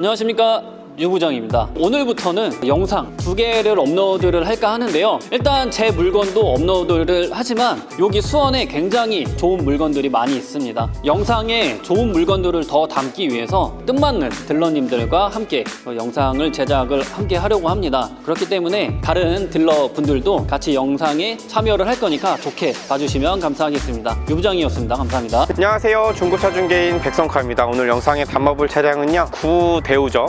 안녕하십니까 유부장입니다. 오늘부터는 영상 두 개를 업로드를 할까 하는데요. 일단 제 물건도 업로드를 하지만 여기 수원에 굉장히 좋은 물건들이 많이 있습니다. 영상에 좋은 물건들을 더 담기 위해서 뜻맞는 딜러님들과 함께 어, 영상을 제작을 함께 하려고 합니다. 그렇기 때문에 다른 딜러 분들도 같이 영상에 참여를 할 거니까 좋게 봐주시면 감사하겠습니다. 유부장이었습니다. 감사합니다. 안녕하세요. 중고차 중개인 백성카입니다. 오늘 영상에 담아볼 차량은요 구대우죠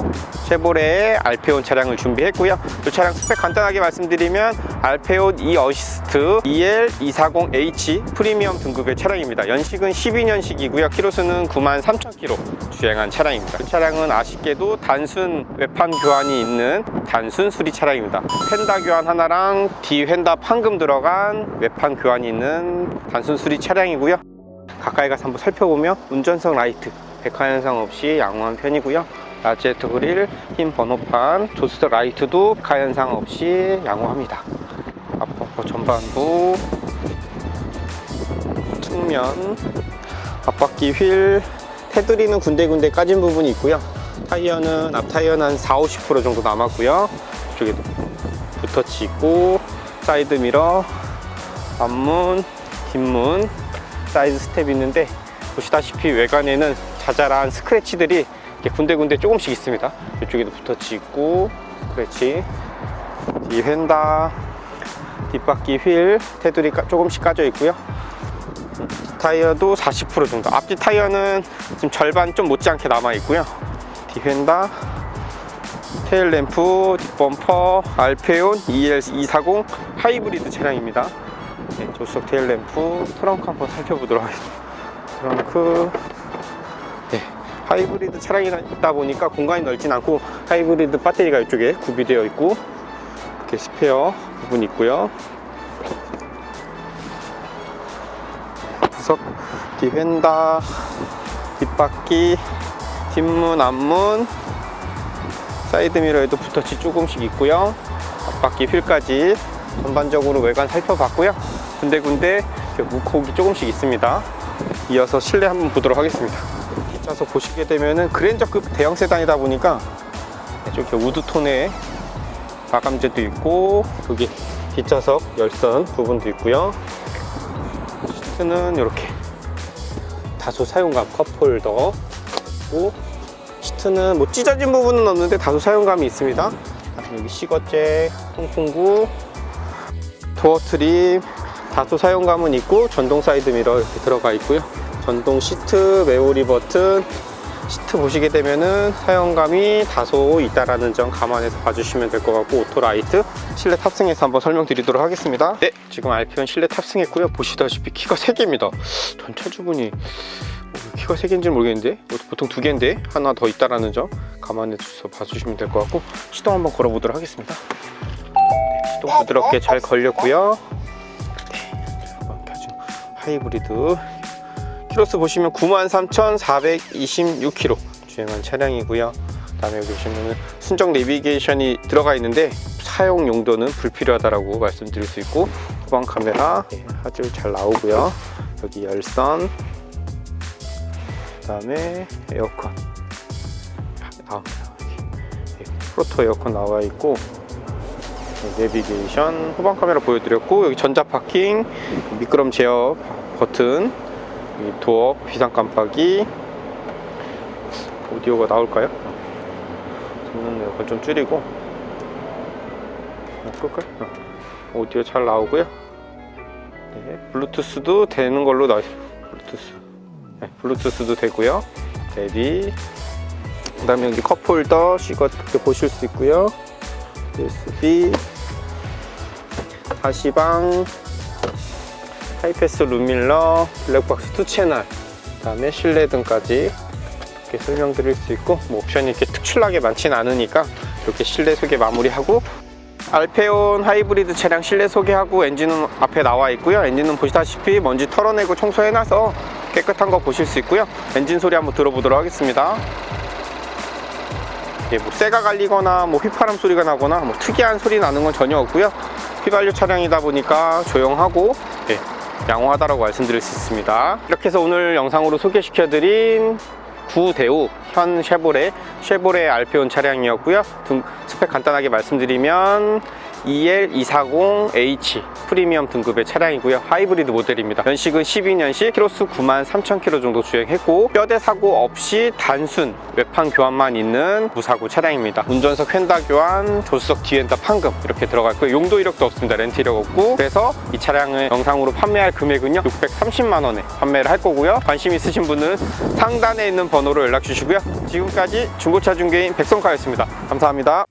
쉐보레의 알페온 차량을 준비했고요. 이 차량 스펙 간단하게 말씀드리면 알페온 E 어시스트 EL240H 프리미엄 등급의 차량입니다. 연식은 12년식이고요. 키로수는 93,000km 주행한 차량입니다. 이 차량은 아쉽게도 단순 외판 교환이 있는 단순 수리 차량입니다. 펜다 교환 하나랑 뒤 휀다 판금 들어간 외판 교환이 있는 단순 수리 차량이고요. 가까이 가서 한번 살펴보면 운전석 라이트 백화 현상 없이 양호한 편이고요 라지에트 그릴 흰 번호판 조수석 라이트도 백화 현상 없이 양호합니다. 앞버퍼 전반부. 측면. 앞바퀴 휠. 테두리는 군데군데 까진 부분이 있고요. 타이어는 앞 타이어는 한 4, 50% 정도 남았고요. 이쪽에도 붓터치 있고 사이드 미러 앞문 뒷문 사이드 스텝 있는데 보시다시피 외관에는 자잘한 스크래치들이 이렇게 군데군데 조금씩 있습니다. 이쪽에도 붓터치 있고 스크래치 뒤 휀다 뒷바퀴 휠 테두리 까- 조금씩 까져 있고요. 타이어도 40% 정도 앞뒤 타이어는 지금 절반 좀 못지않게 남아 있고요. 뒤 휀다 테일 램프, 뒷범퍼, 알페온 EL240 하이브리드 차량입니다. 네, 조수석 테일 램프, 트렁크 한번 살펴보도록 하겠습니다. 트렁크, 네, 하이브리드 차량이다 보니까 공간이 넓진 않고 하이브리드 배터리가 이쪽에 구비되어 있고 이렇게 스페어 부분 있고요. 부석, 뒤 휀다, 뒷바퀴, 뒷문, 앞문, 사이드 미러에도 붓터치 조금씩 있고요. 앞바퀴 휠까지 전반적으로 외관 살펴봤고요. 군데군데 무콕이 조금씩 있습니다. 이어서 실내 한번 보도록 하겠습니다. 뒷좌석 보시게 되면은 그랜저급 대형 세단이다 보니까 이렇게 우드톤의 마감재도 있고 여기 뒷좌석 열선 부분도 있고요. 시트는 이렇게 다소 사용감 컵홀더 있고 시트는 뭐 찢어진 부분은 없는데 다소 사용감이 있습니다. 여기 시거잭, 통풍구, 도어 트림 다소 사용감은 있고 전동 사이드 미러 이렇게 들어가 있고요. 전동 시트, 메모리 버튼 시트 보시게 되면은 사용감이 다소 있다라는 점 감안해서 봐주시면 될 것 같고 오토 라이트 실내 탑승해서 한번 설명드리도록 하겠습니다. 네, 지금 알피온 실내 탑승했고요. 보시다시피 키가 3개입니다. 전 차주분이 키가 3개인지 는 모르겠는데 뭐 보통 2개인데 하나 더 있다라는 점 감안해 주셔서 봐주시면 될 것 같고 시동 한번 걸어보도록 하겠습니다 네, 시동 부드럽게 잘 걸렸고요 네, 이렇게 아주 하이브리드 키로수 보시면 93,426km 주행한 차량이고요. 그 다음에 여기 보시면 순정 내비게이션이 들어가 있는데 사용 용도는 불필요하다고 말씀드릴 수 있고 후방 카메라 네, 화질 잘 나오고요. 여기 열선 그다음에 에어컨. 나옵니다. 네, 프로토 에어컨 나와 있고 네, 내비게이션 후방 카메라 보여드렸고 여기 전자 파킹 미끄럼 제어 버튼 여기 도어 비상 깜빡이 오디오가 나올까요? 듣는 에어컨 좀 줄이고 어, 끌까요? 어, 오디오 잘 나오고요. 네, 블루투스도 되는 걸로 나와 있어요. 블루투스. 네, 블루투스도 되고요. 대비. 그 다음에 여기 컵홀더 시거 이렇게 보실 수 있고요. USB, 다시방, 하이패스 룸밀러, 블랙박스 2 채널, 그다음에 실내 등까지 이렇게 설명드릴 수 있고 뭐 옵션이 이렇게 특출나게 많진 않으니까 이렇게 실내 소개 마무리하고 알페온 하이브리드 차량 실내 소개하고 엔진은 앞에 나와 있고요. 엔진은 보시다시피 먼지 털어내고 청소해놔서 깨끗한 거 보실 수 있고요. 엔진 소리 한번 들어보도록 하겠습니다. 예, 뭐 쇠가 갈리거나 뭐 휘파람 소리가 나거나 뭐 특이한 소리 나는 건 전혀 없고요. 휘발유 차량이다 보니까 조용하고 예, 양호하다라고 말씀드릴 수 있습니다. 이렇게 해서 오늘 영상으로 소개시켜드린 구대우 현 쉐보레 쉐보레 알페온 차량이었고요. 등, 스펙 간단하게 말씀드리면 E EL240H 프리미엄 등급의 차량이고요. 하이브리드 모델입니다. 연식은 12년식, 키로수 9만 3천 킬로 정도 주행했고 뼈대 사고 없이 단순 외판 교환만 있는 무사고 차량입니다. 운전석 휀다 교환, 조수석 뒤엔다 판금 이렇게 들어갈 거예요. 용도 이력도 없습니다. 렌트 이력 없고 그래서 이 차량을 영상으로 판매할 금액은요 630만 원에 판매를 할 거고요. 관심 있으신 분은 상단에 있는 번호로 연락 주시고요. 지금까지 중고차 중개인 백성카였습니다. 감사합니다.